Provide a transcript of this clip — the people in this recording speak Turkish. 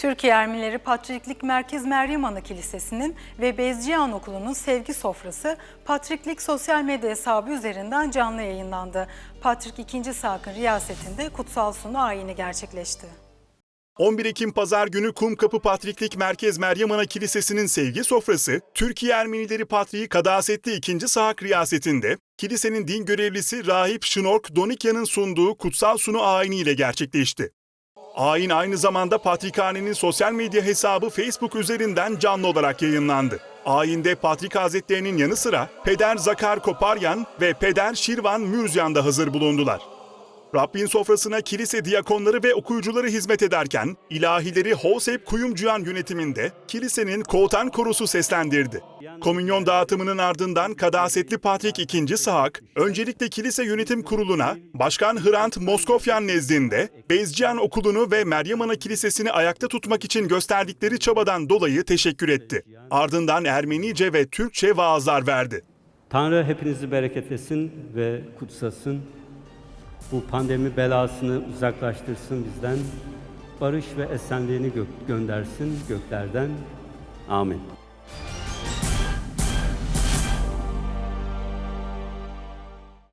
Türkiye Ermenileri Patriklik Merkez Meryem Ana Kilisesi'nin ve Bezcihan Okulu'nun sevgi sofrası Patriklik sosyal medya hesabı üzerinden canlı yayınlandı. Patrik II. Sakın riyasetinde kutsal sunu ayini gerçekleşti. 11 Ekim Pazar günü Kumkapı Patriklik Merkez Meryem Ana Kilisesi'nin sevgi sofrası, Türkiye Ermenileri Patriği Kadasetli II. Sahak riyasetinde, kilisenin din görevlisi Rahip Şnork Donikya'nın sunduğu kutsal sunu ayini ile gerçekleşti. Ayin aynı zamanda Patrikhane'nin sosyal medya hesabı Facebook üzerinden canlı olarak yayınlandı. Ayinde Patrik Hazretleri'nin yanı sıra Peder Zakar Koparyan ve Peder Şirvan Mürzyan da hazır bulundular. Rabbin sofrasına kilise diyakonları ve okuyucuları hizmet ederken, ilahileri Hosep Kuyumcuyan yönetiminde kilisenin Koğutan Korosu seslendirdi. Komünyon dağıtımının ardından Kadasetli Patrik II. Sahak, öncelikle kilise yönetim kuruluna, Başkan Hrant Moskofyan nezdinde, Bezcihan Okulu'nu ve Meryem Ana Kilisesi'ni ayakta tutmak için gösterdikleri çabadan dolayı teşekkür etti. Ardından Ermenice ve Türkçe vaazlar verdi. Tanrı hepinizi bereketlesin ve kutsasın. Bu pandemi belasını uzaklaştırsın bizden. Barış ve esenliğini gö- göndersin göklerden. Amin.